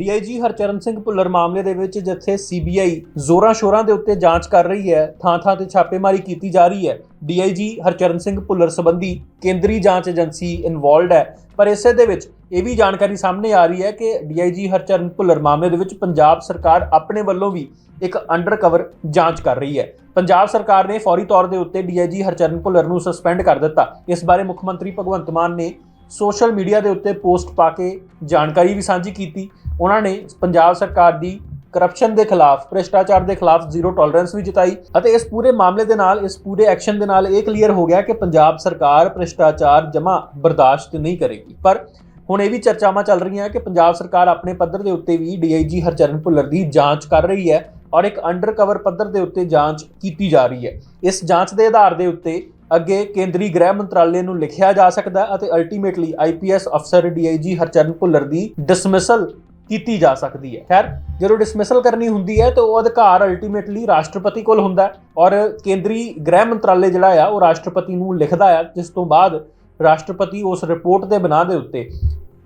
DIG Harcharan Singh Bhullar ਮਾਮਲੇ ਦੇ ਵਿੱਚ ਜਿੱਥੇ ਸੀਬੀਆਈ ਜ਼ੋਰਾਂ ਸ਼ੋਰਾਂ ਦੇ ਉੱਤੇ ਜਾਂਚ ਕਰ ਰਹੀ ਹੈ, ਥਾਂ-ਥਾਂ ਤੇ ਛਾਪੇਮਾਰੀ ਕੀਤੀ ਜਾ ਰਹੀ ਹੈ, ਡੀਆਈਜੀ ਹਰਚਰਨ ਸਿੰਘ ਭੁੱਲਰ ਸੰਬੰਧੀ ਕੇਂਦਰੀ ਜਾਂਚ ਏਜੰਸੀ ਇਨਵੋਲਡ ਹੈ। ਪਰ ਇਸੇ ਦੇ ਵਿੱਚ ਇਹ ਵੀ ਜਾਣਕਾਰੀ ਸਾਹਮਣੇ ਆ ਰਹੀ ਹੈ ਕਿ ਡੀਆਈਜੀ ਹਰਚਰਨ ਭੁੱਲਰ ਮਾਮਲੇ ਦੇ ਵਿੱਚ ਪੰਜਾਬ ਸਰਕਾਰ ਆਪਣੇ ਵੱਲੋਂ ਵੀ ਇੱਕ ਅੰਡਰਕਵਰ ਜਾਂਚ ਕਰ ਰਹੀ ਹੈ। ਪੰਜਾਬ ਸਰਕਾਰ ਨੇ ਫੌਰੀ ਤੌਰ ਦੇ ਉੱਤੇ ਡੀਆਈਜੀ ਹਰਚਰਨ ਭੁੱਲਰ ਨੂੰ ਸਸਪੈਂਡ ਕਰ ਦਿੱਤਾ। ਇਸ ਬਾਰੇ ਮੁੱਖ ਮੰਤਰੀ ਭਗਵੰਤ ਮਾਨ ਨੇ ਸੋਸ਼ਲ ਮੀਡੀਆ ਦੇ ਉੱਤੇ ਪੋਸਟ ਪਾ ਕੇ ਜਾਣਕਾਰੀ ਵੀ ਸਾਂਝੀ ਕੀਤੀ। ਉਹਨਾਂ ਨੇ ਪੰਜਾਬ ਸਰਕਾਰ ਦੀ ਕਰਪਸ਼ਨ ਦੇ ਖਿਲਾਫ, ਭ੍ਰਿਸ਼ਟਾਚਾਰ ਦੇ ਖਿਲਾਫ ਜ਼ੀਰੋ ਟੋਲਰੈਂਸ ਵੀ ਜਤਾਈ ਅਤੇ ਇਸ ਪੂਰੇ ਮਾਮਲੇ ਦੇ ਨਾਲ, ਇਸ ਪੂਰੇ ਐਕਸ਼ਨ ਦੇ ਨਾਲ ਇਹ ਕਲੀਅਰ ਹੋ ਗਿਆ ਕਿ ਪੰਜਾਬ ਸਰਕਾਰ ਭ੍ਰਿਸ਼ਟਾਚਾਰ ਜਮਾ ਬਰਦਾਸ਼ਤ ਨਹੀਂ ਕਰੇਗੀ। ਪਰ ਹੁਣ ਇਹ ਵੀ ਚਰਚਾਵਾਂ ਚੱਲ ਰਹੀਆਂ ਕਿ ਪੰਜਾਬ ਸਰਕਾਰ ਆਪਣੇ ਪੱਧਰ ਦੇ ਉੱਤੇ ਵੀ ਡੀਆਈਜੀ ਹਰਚਰਨ ਭੁੱਲਰ ਦੀ ਜਾਂਚ ਕਰ ਰਹੀ ਹੈ ਔਰ ਇੱਕ ਅੰਡਰਕਵਰ ਪੱਧਰ ਦੇ ਉੱਤੇ ਜਾਂਚ ਕੀਤੀ ਜਾ ਰਹੀ ਹੈ। ਇਸ ਜਾਂਚ ਦੇ ਆਧਾਰ ਦੇ ਉੱਤੇ ਅੱਗੇ ਕੇਂਦਰੀ ਗ੍ਰਹਿ ਮੰਤਰਾਲੇ ਨੂੰ ਲਿਖਿਆ ਜਾ ਸਕਦਾ ਅਤੇ ਅਲਟੀਮੇਟਲੀ ਆਈਪੀਐਸ ਅਫਸਰ ਡੀਆਈਜੀ ਹਰਚਰਨ ਭੁੱਲਰ ਦੀ ਡਿਸਮਿਸਲ ਕੀਤੀ ਜਾ ਸਕਦੀ ਹੈ। ਖੈਰ, ਜਦੋਂ ਡਿਸਮਿਸਲ ਕਰਨੀ ਹੁੰਦੀ ਹੈ ਤਾਂ ਉਹ ਅਧਿਕਾਰ ਅਲਟੀਮੇਟਲੀ ਰਾਸ਼ਟਰਪਤੀ ਕੋਲ ਹੁੰਦਾ ਹੈ ਔਰ ਕੇਂਦਰੀ ਗ੍ਰਹਿ ਮੰਤਰਾਲੇ ਜਿਹੜਾ ਆ, ਉਹ ਰਾਸ਼ਟਰਪਤੀ ਨੂੰ ਲਿਖਦਾ ਆ, ਜਿਸ ਤੋਂ ਬਾਅਦ ਰਾਸ਼ਟਰਪਤੀ ਉਸ ਰਿਪੋਰਟ ਦੇ ਬਣਾ ਦੇ ਉੱਤੇ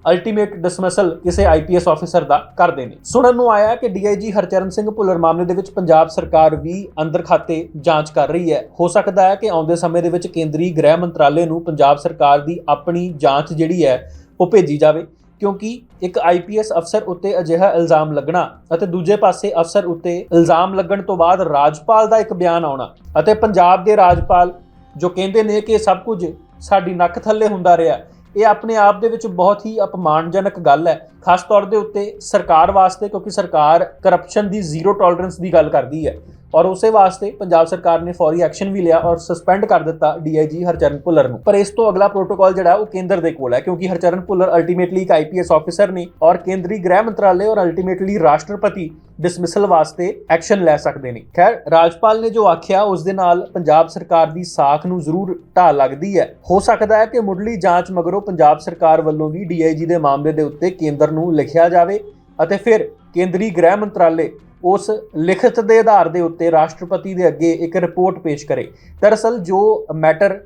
ਅਲਟੀਮੇਟ ਡਿਸਮਿਸਲ ਕਿਸੇ ਆਈਪੀਐਸ ਆਫੀਸਰ ਦਾ ਕਰਦੇ ਨੇ। ਸੁਣਨ ਨੂੰ ਆਇਆ ਕਿ ਡੀਆਈਜੀ ਹਰਚਰਨ ਸਿੰਘ ਭੁੱਲਰ ਮਾਮਲੇ ਦੇ ਵਿੱਚ ਪੰਜਾਬ ਸਰਕਾਰ ਵੀ ਅੰਦਰ ਖਾਤੇ ਜਾਂਚ ਕਰ ਰਹੀ ਹੈ। ਹੋ ਸਕਦਾ ਹੈ ਕਿ ਆਉਂਦੇ ਸਮੇਂ ਦੇ ਵਿੱਚ ਕੇਂਦਰੀ ਗ੍ਰਹਿ ਮੰਤਰਾਲੇ ਨੂੰ ਪੰਜਾਬ ਸਰਕਾਰ ਦੀ ਆਪਣੀ ਜਾਂਚ ਜਿਹੜੀ ਹੈ ਉਹ ਭੇਜੀ ਜਾਵੇ, ਕਿਉਂਕਿ ਇੱਕ ਆਈਪੀਐਸ ਅਫਸਰ ਉੱਤੇ ਅਜਿਹਾ ਇਲਜ਼ਾਮ ਲੱਗਣਾ ਅਤੇ ਦੂਜੇ ਪਾਸੇ ਅਫਸਰ ਉੱਤੇ ਇਲਜ਼ਾਮ ਲੱਗਣ ਤੋਂ ਬਾਅਦ ਰਾਜਪਾਲ ਦਾ ਇੱਕ ਬਿਆਨ ਆਉਣਾ ਅਤੇ ਪੰਜਾਬ ਦੇ ਰਾਜਪਾਲ ਜੋ ਕਹਿੰਦੇ ਨੇ ਕਿ ਸਭ ਕੁਝ ਸਾਡੀ ਨੱਕ ਥੱਲੇ ਹੁੰਦਾ ਰਿਹਾ ਇਹ ਆਪਣੇ ਆਪ ਦੇ ਵਿੱਚ ਬਹੁਤ ਹੀ ਅਪਮਾਨਜਨਕ ਗੱਲ ਹੈ, ਖਾਸ ਤੌਰ ਦੇ ਉੱਤੇ ਸਰਕਾਰ ਵਾਸਤੇ, ਕਿਉਂਕਿ ਸਰਕਾਰ ਕਰਪਸ਼ਨ ਦੀ ਜ਼ੀਰੋ ਟੋਲਰੈਂਸ ਦੀ ਗੱਲ ਕਰਦੀ ਹੈ। ਔਰ ਉਸੇ ਵਾਸਤੇ ਪੰਜਾਬ ਸਰਕਾਰ ਨੇ ਫੌਰੀ ਐਕਸ਼ਨ ਵੀ ਲਿਆ ਔਰ ਸਸਪੈਂਡ ਕਰ ਦਿੱਤਾ ਡੀਆਈਜੀ ਹਰਚਰਨ ਭੁੱਲਰ ਨੂੰ। ਪਰ ਇਸ ਤੋਂ ਅਗਲਾ ਪ੍ਰੋਟੋਕਾਲ ਜਿਹੜਾ ਉਹ ਕੇਂਦਰ ਦੇ ਕੋਲ ਹੈ ਕਿਉਂਕਿ ਹਰਚਰਨ ਭੁੱਲਰ ਅਲਟੀਮੇਟਲੀ ਇੱਕ ਆਈਪੀਐਸ ਆਫੀਸਰ ਨੇ ਔਰ ਕੇਂਦਰੀ ਗ੍ਰਹਿ ਮੰਤਰਾਲੇ ਔਰ ਅਲਟੀਮੇਟਲੀ ਰਾਸ਼ਟਰਪਤੀ ਡਿਸਮਿਸਲ ਵਾਸਤੇ ਐਕਸ਼ਨ ਲੈ ਸਕਦੇ ਨੇ। ਖੈਰ, ਰਾਜਪਾਲ ਨੇ ਜੋ ਆਖਿਆ, ਉਸ ਦੇ ਨਾਲ ਪੰਜਾਬ ਸਰਕਾਰ ਦੀ ਸਾਖ ਨੂੰ ਜ਼ਰੂਰ ਢਾਹ ਲੱਗਦੀ ਹੈ। ਹੋ ਸਕਦਾ ਹੈ ਕਿ ਮੁੱਢਲੀ ਜਾਂਚ ਮਗਰੋਂ ਪੰਜਾਬ ਸਰਕਾਰ ਵੱਲੋਂ ਵੀ ਡੀਆਈਜੀ ਦੇ ਮਾਮਲੇ ਦੇ ਉੱਤੇ ਕੇਂਦਰ ਨੂੰ ਲਿਖਿਆ ਜਾਵੇ ਅਤੇ ਫਿਰ ਕੇਂਦਰੀ ਗ੍ਰਹਿ ਮੰਤਰਾਲੇ ਉਸ ਲਿਖਤ ਦੇ ਆਧਾਰ ਦੇ ਉੱਤੇ ਰਾਸ਼ਟਰਪਤੀ ਦੇ ਅੱਗੇ ਇੱਕ ਰਿਪੋਰਟ ਪੇਸ਼ ਕਰੇ। ਦਰਅਸਲ, ਜੋ ਮੈਟਰ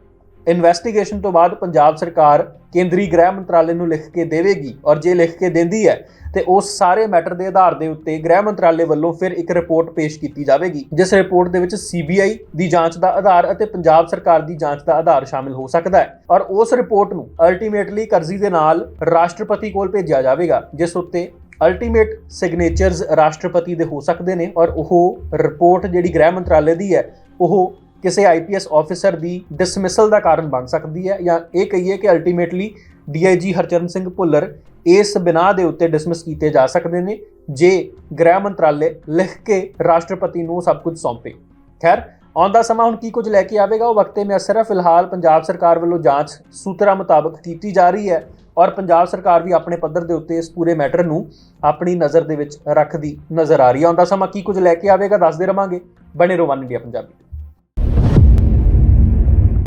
ਇਨਵੈਸਟੀਗੇਸ਼ਨ ਤੋਂ ਬਾਅਦ ਪੰਜਾਬ ਸਰਕਾਰ ਕੇਂਦਰੀ ਗ੍ਰਹਿ ਮੰਤਰਾਲੇ ਨੂੰ ਲਿਖ ਕੇ ਦੇਵੇਗੀ ਔਰ ਜੇ ਲਿਖ ਕੇ ਦਿੰਦੀ ਹੈ, ਤੇ ਉਸ ਸਾਰੇ ਮੈਟਰ ਦੇ ਆਧਾਰ ਦੇ ਉੱਤੇ ਗ੍ਰਹਿ ਮੰਤਰਾਲੇ ਵੱਲੋਂ ਫਿਰ ਇੱਕ ਰਿਪੋਰਟ ਪੇਸ਼ ਕੀਤੀ ਜਾਵੇਗੀ, ਜਿਸ ਰਿਪੋਰਟ ਦੇ ਵਿੱਚ ਸੀਬੀਆਈ ਦੀ ਜਾਂਚ ਦਾ ਆਧਾਰ ਅਤੇ ਪੰਜਾਬ ਸਰਕਾਰ ਦੀ ਜਾਂਚ ਦਾ ਆਧਾਰ ਸ਼ਾਮਿਲ ਹੋ ਸਕਦਾ ਹੈ ਔਰ ਉਸ ਰਿਪੋਰਟ ਨੂੰ ਅਲਟੀਮੇਟਲੀ ਕਰਜ਼ੀ ਦੇ ਨਾਲ ਰਾਸ਼ਟਰਪਤੀ ਕੋਲ ਭੇਜਿਆ ਜਾਵੇਗਾ, ਜਿਸ ਉੱਤੇ ਅਲਟੀਮੇਟ ਸਿਗਨੇਚਰਸ ਰਾਸ਼ਟਰਪਤੀ ਦੇ ਹੋ ਸਕਦੇ ਨੇ ਔਰ ਉਹ ਰਿਪੋਰਟ ਜਿਹੜੀ ਗ੍ਰਹਿ ਮੰਤਰਾਲੇ ਦੀ ਹੈ, ਉਹ ਕਿਸੇ ਆਈਪੀਐਸ ਆਫੀਸਰ ਦੀ ਡਿਸਮਿਸਲ ਦਾ ਕਾਰਨ ਬਣ ਸਕਦੀ ਹੈ ਜਾਂ ਇਹ ਕਹੀਏ ਕਿ ਅਲਟੀਮੇਟਲੀ ਡੀਆਈਜੀ ਹਰਚਰਨ ਸਿੰਘ ਭੁੱਲਰ ਇਸ ਬਿਨਾ ਦੇ ਉੱਤੇ ਡਿਸਮਿਸ ਕੀਤੇ ਜਾ ਸਕਦੇ ਨੇ, ਜੇ ਗ੍ਰਹਿ ਮੰਤਰਾਲੇ ਲਿਖ ਕੇ ਰਾਸ਼ਟਰਪਤੀ ਨੂੰ ਸਭ ਕੁਝ ਸੌਂਪੇ। ਖੈਰ ਆਉਂਦਾ ਸਮਾਂ ਹੁਣ ਕੀ ਕੁਝ ਲੈ ਕੇ ਆਵੇਗਾ, ਉਹ ਵਕਤੇ ਮੈਂ ਸਿਰਫ ਫਿਲਹਾਲ ਪੰਜਾਬ ਸਰਕਾਰ ਵੱਲੋਂ ਜਾਂਚ ਸੂਤਰਾਂ ਮੁਤਾਬਕ ਕੀਤੀ ਜਾ ਰਹੀ ਹੈ। ਔਰ ਪੰਜਾਬ ਸਰਕਾਰ ਵੀ ਆਪਣੇ ਪੱਧਰ ਦੇ ਉੱਤੇ ਇਸ ਪੂਰੇ ਮੈਟਰ ਨੂੰ ਆਪਣੀ ਨਜ਼ਰ ਦੇ ਵਿੱਚ ਰੱਖਦੀ ਨਜ਼ਰ ਆ ਰਹੀ ਹੈ। ਆਉਂਦਾ ਸਮਾਂ ਕੀ ਕੁਝ ਲੈ ਕੇ ਆਵੇਗਾ, ਦੱਸਦੇ ਰਵਾਂਗੇ। ਬਣੇ ਰਹੋ ਵਨ ਇੰਡੀਆ ਪੰਜਾਬੀ।